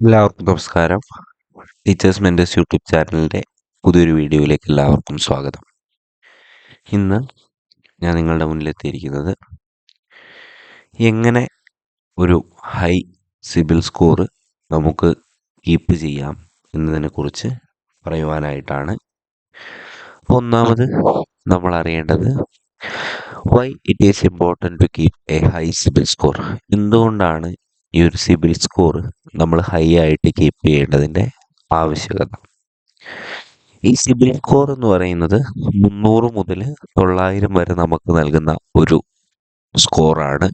എല്ലാവർക്കും നമസ്കാരം. Teachers mentors YouTube ചാനലിന്റെ പുതിയൊരു വീഡിയോയിലേക്ക് എല്ലാവർക്കും സ്വാഗതം. ഇന്ന് ഞാൻ നിങ്ങളുടെ മുന്നിലെത്തിയിരിക്കുന്നത് എങ്ങനെ ഒരു ഹൈ സിബിൽ സ്കോർ നമുക്ക് കീപ്പ് ചെയ്യാം എന്നതിനെക്കുറിച്ച് പറയുവാനായിട്ടാണ്. ഒന്നാമത് നമ്മൾ അറിയേണ്ടത് why it is important to keep a high CIBIL score എന്തുകൊണ്ടാണ് ഈ ഒരു സിബിൽ സ്കോർ നമ്മൾ ഹൈ ആയിട്ട് കീപ്പ് ചെയ്യേണ്ടതിന്റെ ആവശ്യകത. ഈ സിബിൽ സ്കോർ എന്ന് പറയുന്നത് മുന്നൂറ് മുതൽ തൊള്ളായിരം വരെ നമുക്ക് നൽകുന്ന ഒരു സ്കോറാണ്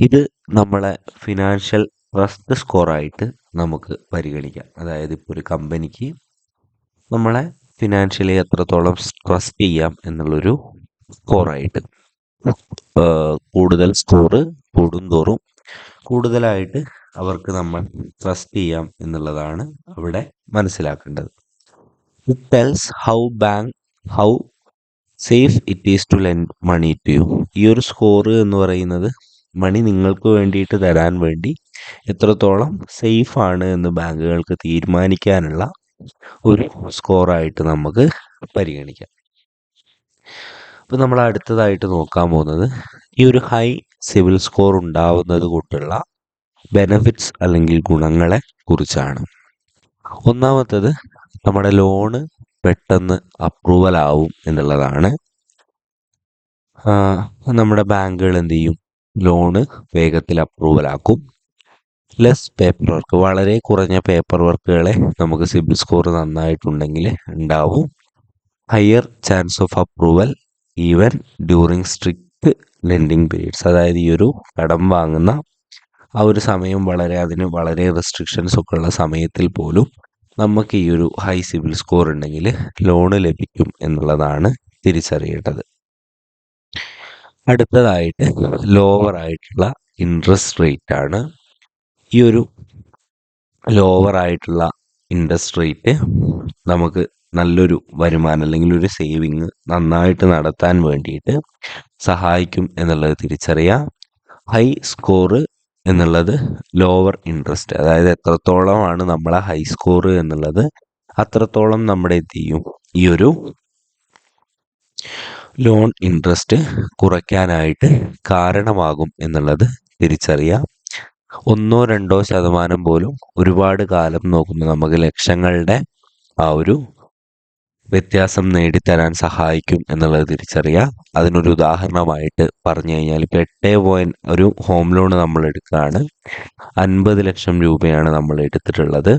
ഇത് നമ്മളെ ഫിനാൻഷ്യൽ ട്രസ്റ്റ് സ്കോറായിട്ട് നമുക്ക് പരിഗണിക്കാം. അതായത് ഇപ്പോൾ ഒരു കമ്പനിക്ക് നമ്മളെ ഫിനാൻഷ്യലി എത്രത്തോളം ട്രസ്റ്റ് ചെയ്യാം എന്നുള്ളൊരു സ്കോറായിട്ട് കൂടുതൽ സ്കോറ് കൂടുന്തോറും കൂടുതലായിട്ട് അവർക്ക് നമ്മൾ ട്രസ്റ്റ് ചെയ്യാം എന്നുള്ളതാണ് അവിടെ മനസ്സിലാക്കേണ്ടത്. It tells how bank how safe it is to lend money to you ഈ ഒരു സ്കോറ് എന്ന് പറയുന്നത് മണി നിങ്ങൾക്ക് വേണ്ടിയിട്ട് തരാൻ വേണ്ടി എത്രത്തോളം സേഫ് ആണ് എന്ന് ബാങ്കുകൾക്ക് തീരുമാനിക്കാനുള്ള ഒരു സ്കോറായിട്ട് നമുക്ക് പരിഗണിക്കാം. അപ്പോൾ നമ്മൾ അടുത്തതായിട്ട് നോക്കാൻ പോകുന്നത് ഈ ഒരു ഹൈ സിവിൽ സ്കോർ ഉണ്ടാവുന്നത് കൊണ്ടുള്ള ബെനഫിറ്റ്സ് അല്ലെങ്കിൽ ഗുണങ്ങളെ കുറിച്ചാണ്. ഒന്നാമത്തത് നമ്മുടെ ലോണ് പെട്ടെന്ന് അപ്രൂവൽ ആവും എന്നുള്ളതാണ്. നമ്മുടെ ബാങ്കുകൾ എന്ത് ചെയ്യും? ലോണ് വേഗത്തിൽ അപ്രൂവൽ ആക്കും. ലെസ് പേപ്പർ വർക്ക് വളരെ കുറഞ്ഞ പേപ്പർ വർക്കുകളെ നമുക്ക് സിബിൽ സ്കോർ നന്നായിട്ടുണ്ടെങ്കിൽ ഉണ്ടാവും. Higher chance of approval even during strict lending periods അതായത് ഈ ഒരു കടം വാങ്ങുന്ന ആ ഒരു സമയം വളരെ അതിന് വളരെ റെസ്ട്രിക്ഷൻസ് ഒക്കെ ഉള്ള സമയത്തിൽ പോലും നമുക്ക് ഈ ഒരു ഹൈ സിവിൽ സ്കോർ ഉണ്ടെങ്കിൽ ലോണ് ലഭിക്കും എന്നുള്ളതാണ് തിരിച്ചറിയേണ്ടത്. അടുത്തതായിട്ട് ലോവർ ആയിട്ടുള്ള ഇൻട്രസ്റ്റ് റേറ്റ് ആണ്. ഈ ഒരു ലോവർ ആയിട്ടുള്ള ഇൻട്രസ്റ്റ് റേറ്റ് നമുക്ക് നല്ലൊരു വരുമാനം അല്ലെങ്കിൽ ഒരു സേവിങ് നന്നായിട്ട് നടത്താൻ വേണ്ടിയിട്ട് സഹായിക്കും എന്നുള്ളത് തിരിച്ചറിയാം. ഹൈ സ്കോറ് എന്നുള്ളത് ലോവർ ഇൻട്രസ്റ്റ് അതായത് എത്രത്തോളമാണ് നമ്മളെ ഹൈ സ്കോറ് എന്നുള്ളത് അത്രത്തോളം നമ്മുടെ എന്ത് ചെയ്യും? ഈ ഒരു ലോൺ ഇൻട്രസ്റ്റ് കുറയ്ക്കാനായിട്ട് കാരണമാകും എന്നുള്ളത് തിരിച്ചറിയാം. ഒന്നോ രണ്ടോ ശതമാനം പോലും ഒരുപാട് കാലം നോക്കുമ്പോൾ നമുക്ക് ലക്ഷങ്ങളുടെ ആ ഒരു വ്യത്യാസം നേടിത്തരാൻ സഹായിക്കും എന്നുള്ളത് തിരിച്ചറിയാം. അതിനൊരു ഉദാഹരണമായിട്ട് പറഞ്ഞു കഴിഞ്ഞാൽ ഇപ്പോൾ എട്ട് പോയിന്റ് ഒരു ഹോം ലോൺ നമ്മൾ എടുക്കുകയാണ്. അൻപത് ലക്ഷം രൂപയാണ് നമ്മൾ എടുത്തിട്ടുള്ളത്.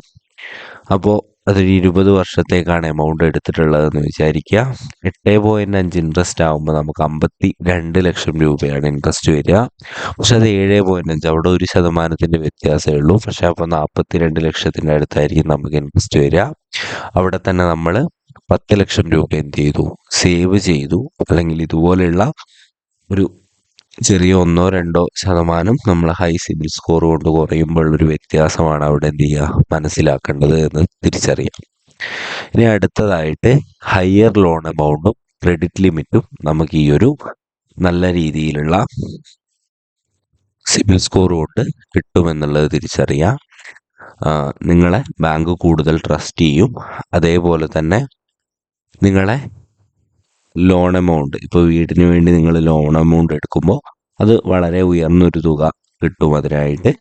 അപ്പോൾ അതൊരു ഇരുപത് വർഷത്തേക്കാണ് എമൗണ്ട് എടുത്തിട്ടുള്ളതെന്ന് വിചാരിക്കുക. എട്ട് പോയിന്റ് അഞ്ച് ഇൻട്രസ്റ്റ് ആകുമ്പോൾ നമുക്ക് അമ്പത്തി രണ്ട് ലക്ഷം രൂപയാണ് ഇൻട്രസ്റ്റ് വരിക. പക്ഷെ അത് ഏഴ് പോയിന്റ് അഞ്ച് അവിടെ ഒരു ശതമാനത്തിന്റെ വ്യത്യാസമേ ഉള്ളൂ. പക്ഷെ അപ്പോൾ നാൽപ്പത്തി രണ്ട് ലക്ഷത്തിന്റെ അടുത്തായിരിക്കും നമുക്ക് ഇൻട്രസ്റ്റ് വരിക. അവിടെ തന്നെ നമ്മൾ പത്ത് ലക്ഷം രൂപ എന്ത് ചെയ്തു? സേവ് ചെയ്തു. അല്ലെങ്കിൽ ഇതുപോലെയുള്ള ഒരു ചെറിയ ഒന്നോ രണ്ടോ ശതമാനം നമ്മൾ ഹൈ സിബിൽ സ്കോർ കൊണ്ട് കുറയുമ്പോൾ ഒരു വ്യത്യാസമാണ് അവിടെ എന്ത് ചെയ്യുക? മനസ്സിലാക്കേണ്ടത് എന്ന് തിരിച്ചറിയാം. ഇനി അടുത്തതായിട്ട് ഹയർ ലോൺ എമൗണ്ടും ക്രെഡിറ്റ് ലിമിറ്റും നമുക്ക് ഈ ഒരു നല്ല രീതിയിലുള്ള സിബിൽ സ്കോർ കൊണ്ട് കിട്ടുമെന്നുള്ളത് തിരിച്ചറിയാം. നിങ്ങളെ ബാങ്ക് കൂടുതൽ ട്രസ്റ്റ് ചെയ്യും. അതേപോലെ തന്നെ നിങ്ങളെ ലോൺ എമൗണ്ട് ഇപ്പോൾ വീടിന് വേണ്ടി നിങ്ങൾ ലോൺ എമൗണ്ട് എടുക്കുമ്പോൾ അത് വളരെ ഉയർന്നൊരു തുക കിട്ടും അതിനായിട്ട്.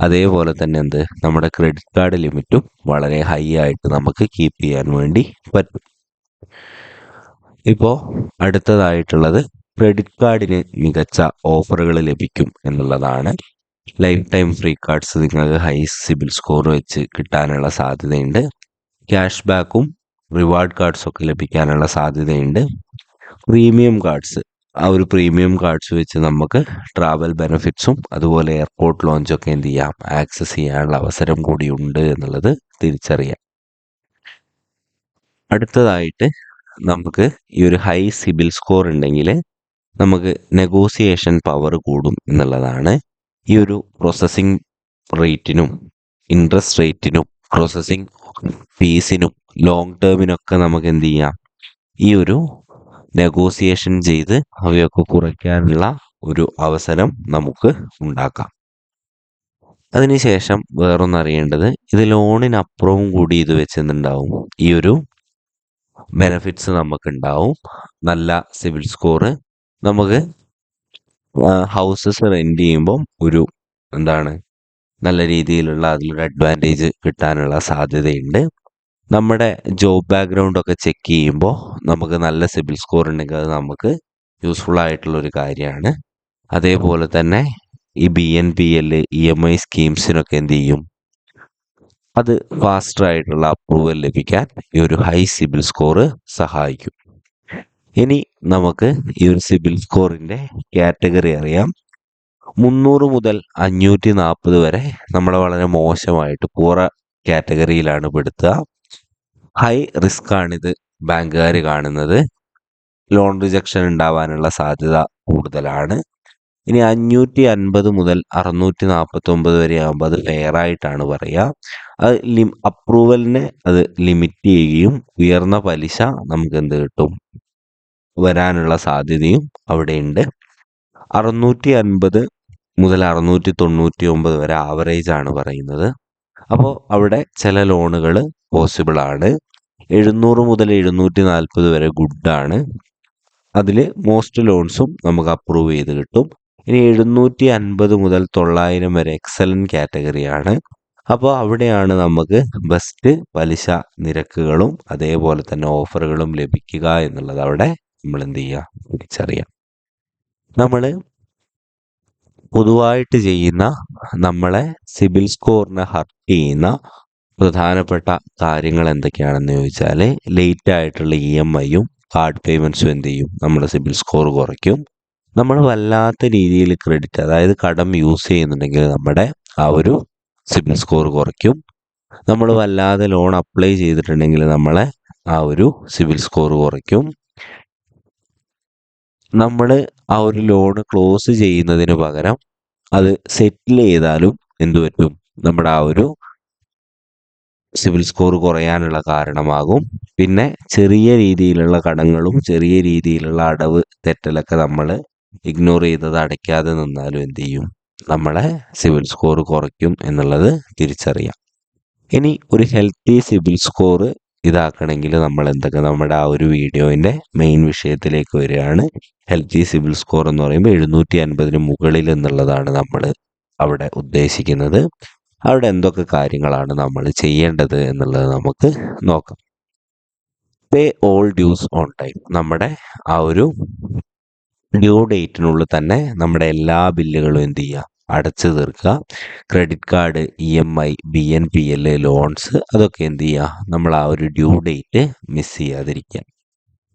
അതേപോലെ തന്നെ എന്ത്? നമ്മുടെ ക്രെഡിറ്റ് കാർഡ് ലിമിറ്റും വളരെ ഹൈ ആയിട്ട് നമുക്ക് കീപ്പ് ചെയ്യാൻ വേണ്ടി പറ്റും. ഇപ്പോൾ അടുത്തതായിട്ടുള്ളത് ക്രെഡിറ്റ് കാർഡിന് മികച്ച ഓഫറുകൾ ലഭിക്കും എന്നുള്ളതാണ്. ലൈഫ് ടൈം ഫ്രീ കാർഡ്സ് നിങ്ങൾക്ക് ഹൈ സിബിൽ സ്കോർ വെച്ച് കിട്ടാനുള്ള സാധ്യതയുണ്ട്. ക്യാഷ് ബാക്കും റിവാർഡ് കാർഡ്സ് ഒക്കെ ലഭിക്കാനുള്ള സാധ്യതയുണ്ട്. പ്രീമിയം കാർഡ്സ് ആ ഒരു പ്രീമിയം കാർഡ്സ് വെച്ച് നമുക്ക് ട്രാവൽ ബെനിഫിറ്റ്സും അതുപോലെ എയർപോർട്ട് ലോഞ്ചൊക്കെ എന്ത് ചെയ്യാം ആക്സസ് ചെയ്യാനുള്ള അവസരം കൂടിയുണ്ട് എന്നുള്ളത് തിരിച്ചറിയാം. അടുത്തതായിട്ട് നമുക്ക് ഈ ഒരു ഹൈ സിബിൽ സ്കോർ ഉണ്ടെങ്കിൽ നമുക്ക് നെഗോസിയേഷൻ പവർ കൂടും എന്നുള്ളതാണ്. ഈ ഒരു പ്രോസസ്സിംഗ് റേറ്റിനും ഇൻട്രസ്റ്റ് റേറ്റിനും പ്രോസസ്സിംഗ് ഫീസിനും ലോങ് ടേമിനൊക്കെ നമുക്ക് എന്ത് ചെയ്യാം ഈ ഒരു നെഗോസിയേഷൻ ചെയ്ത് അവയൊക്കെ കുറയ്ക്കാനുള്ള ഒരു അവസരം നമുക്ക് ഉണ്ടാക്കാം. അതിനുശേഷം വേറൊന്ന് അറിയേണ്ടത് ഇത് ലോണിനപ്പുറവും കൂടി ഇത് വെച്ചെന്നുണ്ടാവും. ഈ ഒരു ബെനഫിറ്റ്സ് നമുക്കുണ്ടാവും. നല്ല സിവിൽ സ്കോറ് നമുക്ക് ഹൗസസ് റെന്റ് ചെയ്യുമ്പം ഒരു എന്താണ് നല്ല രീതിയിലുള്ള അതിലൊരു അഡ്വാന്റേജ് കിട്ടാനുള്ള സാധ്യതയുണ്ട്. നമ്മുടെ ജോബ് ബാക്ക്ഗ്രൗണ്ടൊക്കെ ചെക്ക് ചെയ്യുമ്പോൾ നമുക്ക് നല്ല സിബിൽ സ്കോർ ഉണ്ടെങ്കിൽ അത് നമുക്ക് യൂസ്ഫുൾ ആയിട്ടുള്ള ഒരു കാര്യമാണ്. അതേപോലെ തന്നെ ഈ B N P L E M I സ്കീംസിനൊക്കെ എന്ത് ചെയ്യും? അത് ഫാസ്റ്റർ ആയിട്ടുള്ള അപ്രൂവൽ ലഭിക്കാൻ ഈ ഒരു ഹൈ സിബിൽ സ്കോർ സഹായിക്കും. ഇനി നമുക്ക് ഈ ഒരു സിബിൽ സ്കോറിന്റെ കാറ്റഗറി അറിയാം. മുന്നൂറ് മുതൽ അഞ്ഞൂറ്റി നാൽപ്പത് വരെ നമ്മളെ വളരെ മോശമായിട്ട് പൂറ കാറ്റഗറിയിലാണ് പെടുത്തുക. ഹൈ റിസ്ക് ആണിത് ബാങ്കുകാർ കാണുന്നത്. ലോൺ റിജക്ഷൻ ഉണ്ടാവാനുള്ള സാധ്യത കൂടുതലാണ്. ഇനി അഞ്ഞൂറ്റി അൻപത് മുതൽ അറുന്നൂറ്റി നാൽപ്പത്തി ഒമ്പത് വരെ ആകുമ്പോൾ അത് ഫെയർ ആയിട്ടാണ് പറയുക അത് ലിം അപ്രൂവലിനെ അത് ലിമിറ്റ് ചെയ്യുകയും ഉയർന്ന പലിശ നമുക്ക് എന്ത് കിട്ടും? വരാനുള്ള സാധ്യതയും അവിടെയുണ്ട്. അറുന്നൂറ്റി അൻപത് മുതൽ അറുന്നൂറ്റി തൊണ്ണൂറ്റി ഒമ്പത് വരെ ആവറേജ് ആണ് പറയുന്നത്. അപ്പോൾ അവിടെ ചില ലോണുകൾ പോസിബിൾ ആണ്. എഴുന്നൂറ് മുതൽ എഴുന്നൂറ്റി നാൽപ്പത് വരെ ഗുഡാണ് അതിൽ മോസ്റ്റ് ലോൺസും നമുക്ക് അപ്രൂവ് ചെയ്ത് കിട്ടും. ഇനി എഴുന്നൂറ്റി അൻപത് മുതൽ തൊള്ളായിരം വരെ എക്സലന്റ് കാറ്റഗറിയാണ് അപ്പോൾ അവിടെയാണ് നമുക്ക് ബെസ്റ്റ് പലിശ നിരക്കുകളും അതേപോലെ തന്നെ ഓഫറുകളും ലഭിക്കുക എന്നുള്ളത് അവിടെ നമ്മൾ എന്ത് ചെയ്യുക തിരിച്ചറിയാം. നമ്മൾ പൊതുവായിട്ട് ചെയ്യുന്ന നമ്മളെ സിബിൽ സ്കോറിനെ ഹർട്ട് ചെയ്യുന്ന പ്രധാനപ്പെട്ട കാര്യങ്ങൾ എന്തൊക്കെയാണെന്ന് ചോദിച്ചാൽ ലേറ്റ് ആയിട്ടുള്ള ഇ എം ഐയും കാർഡ് പേയ്മെന്റ്സും എന്ത് ചെയ്യും? നമ്മുടെ സിബിൽ സ്കോർ കുറയ്ക്കും. നമ്മൾ വല്ലാത്ത രീതിയിൽ ക്രെഡിറ്റ് അതായത് കടം യൂസ് ചെയ്യുന്നുണ്ടെങ്കിൽ നമ്മുടെ ആ ഒരു സിബിൽ സ്കോർ കുറയ്ക്കും. നമ്മൾ വല്ലാതെ ലോൺ അപ്ലൈ ചെയ്തിട്ടുണ്ടെങ്കിൽ നമ്മളെ ആ ഒരു സിബിൽ സ്കോർ കുറയ്ക്കും. നമ്മൾ ആ ഒരു ലോൺ ക്ലോസ് ചെയ്യുന്നതിന് പകരം അത് സെറ്റിൽ ചെയ്താലും എന്തു പറ്റും? നമ്മുടെ ആ ഒരു സിവിൽ സ്കോർ കുറയാനുള്ള കാരണമാകും. പിന്നെ ചെറിയ രീതിയിലുള്ള കടങ്ങളും ചെറിയ രീതിയിലുള്ള അടവ് തെറ്റലൊക്കെ നമ്മൾ ഇഗ്നോർ ചെയ്തത് അടയ്ക്കാതെ നിന്നാലും എന്ത് ചെയ്യും? നമ്മളെ സിവിൽ സ്കോർ കുറയ്ക്കും എന്നുള്ളത് തിരിച്ചറിയാം. ഇനി ഒരു ഹെൽത്തി സിവിൽ സ്കോർ ഇതാക്കണമെങ്കിൽ നമ്മൾ എന്തൊക്കെ നമ്മുടെ ആ ഒരു വീഡിയോയിന്റെ മെയിൻ വിഷയത്തിലേക്ക് വരികയാണ്. ഹെൽത്തി സിവിൽ സ്കോർ എന്ന് പറയുമ്പോൾ എഴുന്നൂറ്റി അൻപതിന് മുകളിൽ എന്നുള്ളതാണ് നമ്മൾ അവിടെ ഉദ്ദേശിക്കുന്നത്. അവിടെ എന്തൊക്കെ കാര്യങ്ങളാണ് നമ്മൾ ചെയ്യേണ്ടത് എന്നുള്ളത് നമുക്ക് നോക്കാം. Pay all dues on time നമ്മുടെ ആ ഒരു ഡ്യൂ ഡേറ്റിനുള്ളിൽ തന്നെ നമ്മുടെ എല്ലാ ബില്ലുകളും എന്ത് ചെയ്യുക? അടച്ചു തീർക്കുക. Credit card E M I B N P L loans അതൊക്കെ എന്ത് ചെയ്യുക? നമ്മൾ ആ ഒരു ഡ്യൂ ഡേറ്റ് മിസ് ചെയ്യാതിരിക്കുക.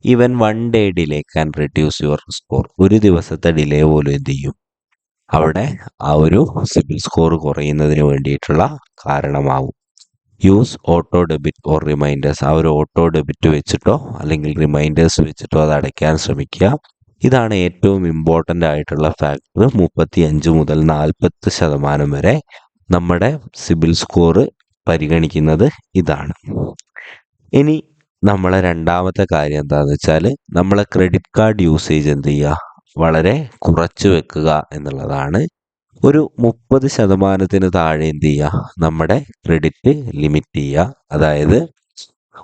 Even one day delay can reduce your score. ഒരു ദിവസത്തെ ഡിലേ പോലും എന്ത് ചെയ്യും? അവിടെ ആ ഒരു സിബിൽ സ്കോർ കുറയുന്നതിന് വേണ്ടിയിട്ടുള്ള കാരണമാവും. Use auto debit or reminders. ആ ഒരു ഓട്ടോ ഡെബിറ്റ് വെച്ചിട്ടോ അല്ലെങ്കിൽ റിമൈൻഡേഴ്സ് വെച്ചിട്ടോ അത് അടയ്ക്കാൻ ശ്രമിക്കുക. ഇതാണ് ഏറ്റവും ഇമ്പോർട്ടന്റ് ആയിട്ടുള്ള ഫാക്ടർ മുപ്പത്തി അഞ്ച് മുതൽ നാൽപ്പത്ത് ശതമാനം വരെ നമ്മുടെ സിബിൽ സ്കോർ പരിഗണിക്കുന്നത് ഇതാണ്. ഇനി നമ്മളെ രണ്ടാമത്തെ കാര്യം എന്താണെന്ന് വെച്ചാൽ നമ്മളെ ക്രെഡിറ്റ് കാർഡ് യൂസേജ് എന്ത് ചെയ്യുക? വളരെ കുറച്ച് വെക്കുക എന്നുള്ളതാണ്. ഒരു മുപ്പത് ശതമാനത്തിന് താഴെ എന്ത് ചെയ്യുക? നമ്മുടെ ക്രെഡിറ്റ് ലിമിറ്റ് ചെയ്യുക. അതായത്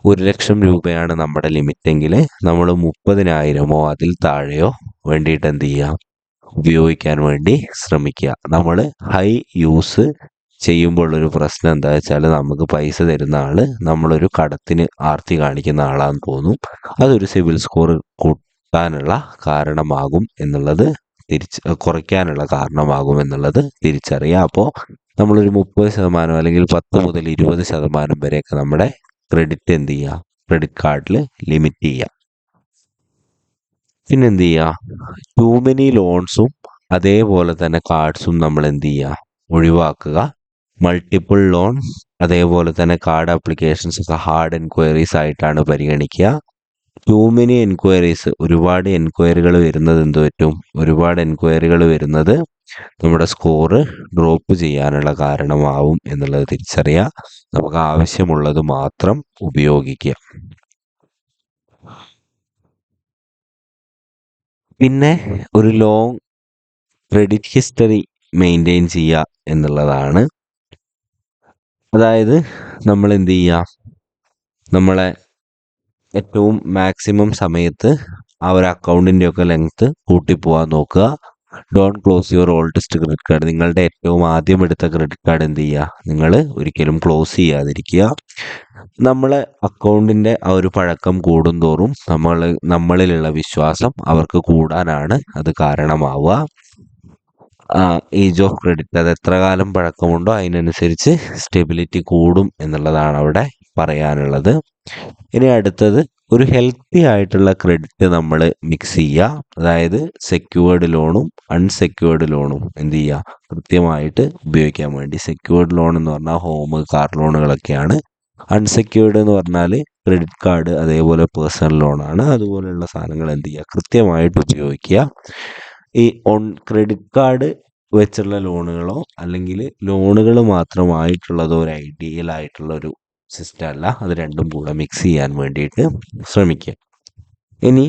ഒരു ലക്ഷം രൂപയാണ് നമ്മുടെ ലിമിറ്റ് എങ്കിൽ നമ്മൾ മുപ്പതിനായിരമോ അതിൽ താഴെയോ വേണ്ടിയിട്ട് എന്ത് ചെയ്യുക ഉപയോഗിക്കാൻ വേണ്ടി ശ്രമിക്കുക. നമ്മൾ ഹൈ യൂസ് ചെയ്യുമ്പോൾ ഒരു പ്രശ്നം എന്താ വെച്ചാൽ നമുക്ക് പൈസ തരുന്ന ആൾ നമ്മളൊരു കടത്തിന് ആർത്തി കാണിക്കുന്ന ആളാന്ന് തോന്നും. അതൊരു സിവിൽ സ്കോർ കൂട്ടാനുള്ള കാരണമാകും എന്നുള്ളത് തിരിച്ച് കുറയ്ക്കാനുള്ള കാരണമാകും എന്നുള്ളത് തിരിച്ചറിയാം. അപ്പോൾ നമ്മളൊരു മുപ്പത് ശതമാനം അല്ലെങ്കിൽ പത്ത് മുതൽ ഇരുപത് ശതമാനം വരെയൊക്കെ നമ്മുടെ ക്രെഡിറ്റ് എന്ത് ചെയ്യുക? ക്രെഡിറ്റ് കാർഡിൽ ലിമിറ്റ് ചെയ്യുക. പിന്നെ എന്ത് ചെയ്യുക? ടൂ മെനി ലോൺസും അതേപോലെ തന്നെ കാർഡ്സും നമ്മൾ എന്ത് ചെയ്യുക? ഒഴിവാക്കുക. മൾട്ടിപ്പിൾ ലോൺസ് അതേപോലെ തന്നെ കാർഡ് ആപ്ലിക്കേഷൻസ് ഒക്കെ ഹാർഡ് എൻക്വയറീസ് ആയിട്ടാണ് പരിഗണിക്കുക. ടൂ മെനി എൻക്വയറീസ് ഒരുപാട് എൻക്വയറികൾ വരുന്നത് എന്ത് പറ്റും ഒരുപാട് എൻക്വയറികൾ വരുന്നത് നമ്മുടെ സ്കോറ് ഡ്രോപ്പ് ചെയ്യാനുള്ള കാരണമാവും എന്നുള്ളത് തിരിച്ചറിയുക നമുക്ക് ആവശ്യമുള്ളത് മാത്രം ഉപയോഗിക്കുക പിന്നെ ഒരു ലോങ് ക്രെഡിറ്റ് ഹിസ്റ്ററി മെയിന്റെയിൻ ചെയ്യുക എന്നുള്ളതാണ്. അതായത് നമ്മൾ എന്ത് ചെയ്യുക? നമ്മളെ ഏറ്റവും മാക്സിമം സമയത്ത് ആ ഒരു അക്കൗണ്ടിന്റെ ഒക്കെ ലെങ്ത്ത് കൂട്ടിപ്പോവാൻ നോക്കുക. Don't close your oldest credit card നിങ്ങളുടെ ഏറ്റവും ആദ്യം എടുത്ത ക്രെഡിറ്റ് കാർഡ് എന്ത് ചെയ്യുക? നിങ്ങൾ ഒരിക്കലും ക്ലോസ് ചെയ്യാതിരിക്കുക. നമ്മളെ അക്കൗണ്ടിന്റെ ആ ഒരു പഴക്കം കൂടുന്തോറും നമ്മൾ നമ്മളിലുള്ള വിശ്വാസം അവർക്ക് കൂടാനാണ് അത് കാരണമാവുക. ഏജ് ഓഫ് ക്രെഡിറ്റ് അത് എത്ര കാലം പഴക്കമുണ്ടോ അതിനനുസരിച്ച് സ്റ്റെബിലിറ്റി കൂടും എന്നുള്ളതാണ് അവിടെ പറയാനുള്ളത്. ഇനി അടുത്തത് ഒരു ഹെൽത്തി ആയിട്ടുള്ള ക്രെഡിറ്റ് നമ്മൾ മിക്സ് ചെയ്യുക അതായത് സെക്യൂർഡ് ലോണും അൺസെക്യൂർഡ് ലോണും എന്ത് ചെയ്യുക കൃത്യമായിട്ട് ഉപയോഗിക്കാൻ വേണ്ടി സെക്യൂർഡ് ലോൺ എന്ന് പറഞ്ഞാൽ ഹോം കാർ ലോണുകളൊക്കെയാണ് അൺസെക്യൂർഡ് എന്ന് പറഞ്ഞാൽ ക്രെഡിറ്റ് കാർഡ് അതേപോലെ പേഴ്സണൽ ലോണാണ് അതുപോലെയുള്ള സാധനങ്ങൾ എന്ത് ചെയ്യുക കൃത്യമായിട്ട് ഉപയോഗിക്കുക. ഈ ഓൺ ക്രെഡിറ്റ് കാർഡ് വെച്ചുള്ള ലോണുകളോ അല്ലെങ്കിൽ ലോണുകൾ മാത്രമായിട്ടുള്ളതോ ഒരു ഐഡിയൽ ആയിട്ടുള്ള ഒരു സിസ്റ്റം അല്ല അത് രണ്ടും കൂടെ മിക്സ് ചെയ്യാൻ വേണ്ടിയിട്ട് ശ്രമിക്കുക ഇനി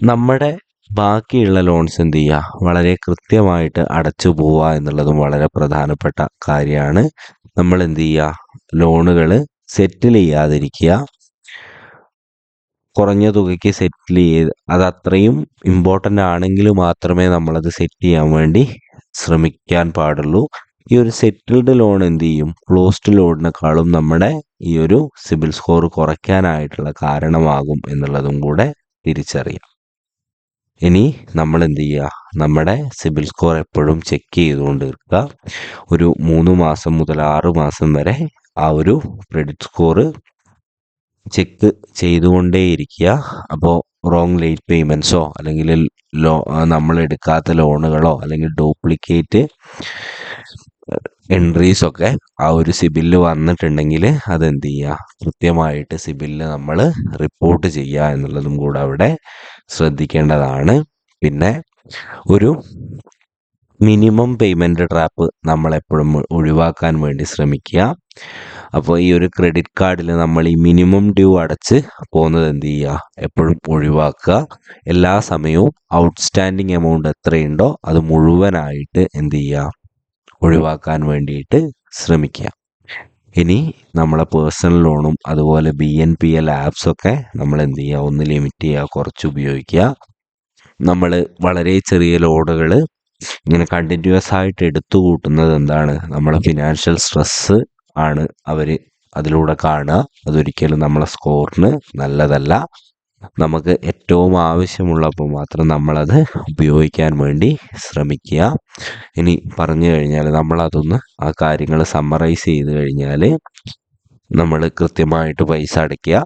നമ്മുടെ ബാക്കിയുള്ള ലോൺസ് എന്ത് ചെയ്യുക? വളരെ കൃത്യമായിട്ട് അടച്ചു പോവുക എന്നുള്ളതും വളരെ പ്രധാനപ്പെട്ട കാര്യമാണ്. നമ്മൾ എന്ത് ചെയ്യുക? ലോണുകൾ സെറ്റിൽ ചെയ്യാതിരിക്കുക. കുറഞ്ഞ തുകയ്ക്ക് സെറ്റിൽ ചെയ്ത് അത് അത്രയും ഇമ്പോർട്ടന്റ് ആണെങ്കിൽ മാത്രമേ നമ്മളത് സെറ്റ് ചെയ്യാൻ വേണ്ടി ശ്രമിക്കാൻ പാടുള്ളൂ. ഈ ഒരു സെറ്റിൽഡ് ലോൺ എന്ത് ചെയ്യും? ക്ലോസ്ഡ് ലോണിനേക്കാളും നമ്മുടെ ഈ ഒരു സിബിൽ സ്കോർ കുറയ്ക്കാനായിട്ടുള്ള കാരണമാകും എന്നുള്ളതും കൂടെ തിരിച്ചറിയാം. ഇനി നമ്മൾ എന്ത് ചെയ്യുക? നമ്മുടെ സിബിൽ സ്കോർ എപ്പോഴും ചെക്ക് ചെയ്തുകൊണ്ടിരിക്കുക. ഒരു മൂന്ന് മാസം മുതൽ ആറ് മാസം വരെ ആ ഒരു ക്രെഡിറ്റ് സ്കോർ ചെക്ക് ചെയ്തുകൊണ്ടേയിരിക്കുക. അപ്പോൾ റോങ് ലേറ്റ് പേയ്മെൻസോ അല്ലെങ്കിൽ ലോ നമ്മൾ എടുക്കാത്ത ലോണുകളോ അല്ലെങ്കിൽ ഡ്യൂപ്ലിക്കേറ്റ് എൻട്രീസ് ഒക്കെ ആ ഒരു സിബില്ല് വന്നിട്ടുണ്ടെങ്കിൽ അതെന്ത് ചെയ്യുക കൃത്യമായിട്ട് സിബില്ല് നമ്മൾ റിപ്പോർട്ട് ചെയ്യുക എന്നുള്ളതും കൂടെ അവിടെ ശ്രദ്ധിക്കേണ്ടതാണ്. പിന്നെ ഒരു മിനിമം പേയ്മെന്റ് ട്രാപ്പ് നമ്മളെപ്പോഴും ഒഴിവാക്കാൻ വേണ്ടി ശ്രമിക്കുക. അപ്പോൾ ഈ ഒരു ക്രെഡിറ്റ് കാർഡിൽ നമ്മൾ ഈ മിനിമം ഡ്യൂ അടച്ച് പോകുന്നത് എന്ത് ചെയ്യുക എപ്പോഴും ഒഴിവാക്കുക. എല്ലാ സമയവും ഔട്ട്സ്റ്റാൻഡിങ് എമൗണ്ട് എത്രയുണ്ടോ അത് മുഴുവനായിട്ട് എന്ത് ചെയ്യുക ഒഴിവാക്കാൻ വേണ്ടിയിട്ട് ശ്രമിക്കുക. ഇനി നമ്മളെ പേഴ്സണൽ ലോണും അതുപോലെ ബി എൻ പി എൽ ആപ്സൊക്കെ നമ്മൾ എന്ത് ചെയ്യുക? ഒന്ന് ലിമിറ്റ് ചെയ്യുക കുറച്ച് ഉപയോഗിക്കുക. നമ്മൾ വളരെ ചെറിയ ലോഡുകൾ ഇങ്ങനെ കണ്ടിന്യൂസ് ആയിട്ട് എടുത്തു കൂട്ടുന്നത് എന്താണ്? നമ്മളെ ഫിനാൻഷ്യൽ സ്ട്രെസ്സ് ആണ് അവർ അതിലൂടെ കാണുക. അതൊരിക്കലും നമ്മളെ സ്കോറിന് നല്ലതല്ല. നമുക്ക് ഏറ്റവും ആവശ്യമുള്ളപ്പോൾ മാത്രം നമ്മളത് ഉപയോഗിക്കാൻ വേണ്ടി ശ്രമിക്കുക. ഇനി പറഞ്ഞു കഴിഞ്ഞാൽ നമ്മളതൊന്ന് ആ കാര്യങ്ങൾ സമ്മറൈസ് ചെയ്ത് കഴിഞ്ഞാൽ നമ്മൾ കൃത്യമായിട്ട് പൈസ അടയ്ക്കുക.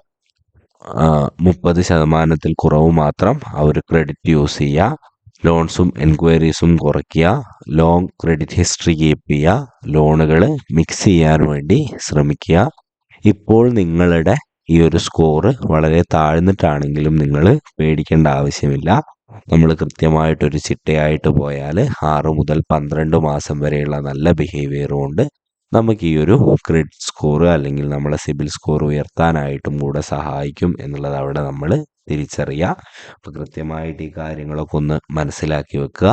മുപ്പത് ശതമാനത്തിൽ കുറവ് മാത്രം അവർ ക്രെഡിറ്റ് യൂസ് ചെയ്യുക. ലോൺസും എൻക്വയറീസും കുറയ്ക്കുക. ലോങ് ക്രെഡിറ്റ് ഹിസ്റ്ററി കീപ്പ് ചെയ്യുക. ലോണുകൾ മിക്സ് ചെയ്യാൻ വേണ്ടി ശ്രമിക്കുക. ഇപ്പോൾ നിങ്ങളുടെ ഈ ഒരു സ്കോറ് വളരെ താഴ്ന്നിട്ടാണെങ്കിലും നിങ്ങൾ പേടിക്കേണ്ട ആവശ്യമില്ല. നമ്മൾ കൃത്യമായിട്ടൊരു ചിട്ടയായിട്ട് പോയാൽ ആറ് മുതൽ പന്ത്രണ്ട് മാസം വരെയുള്ള നല്ല ബിഹേവിയർ കൊണ്ട് നമുക്ക് ഈ ഒരു ക്രെഡിറ്റ് സ്കോർ അല്ലെങ്കിൽ നമ്മളെ സിബിൽ സ്കോർ ഉയർത്താനായിട്ടും കൂടെ സഹായിക്കും എന്നുള്ളത് അവിടെ നമ്മൾ തിരിച്ചറിയുക അപ്പോൾ കൃത്യമായിട്ട് ഈ കാര്യങ്ങളൊക്കെ ഒന്ന് മനസ്സിലാക്കി വെക്കുക.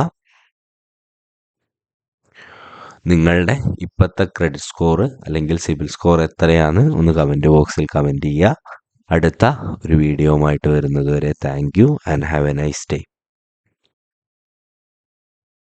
നിങ്ങളുടെ ഇപ്പോഴത്തെ ക്രെഡിറ്റ് സ്കോർ അല്ലെങ്കിൽ സിബിൽ സ്കോർ എത്രയാണ് ഒന്ന് കമന്റ് ബോക്സിൽ കമന്റ് ചെയ്യുക. അടുത്ത ഒരു വീഡിയോ വരുന്നത് വരെ. Thank you and have a nice day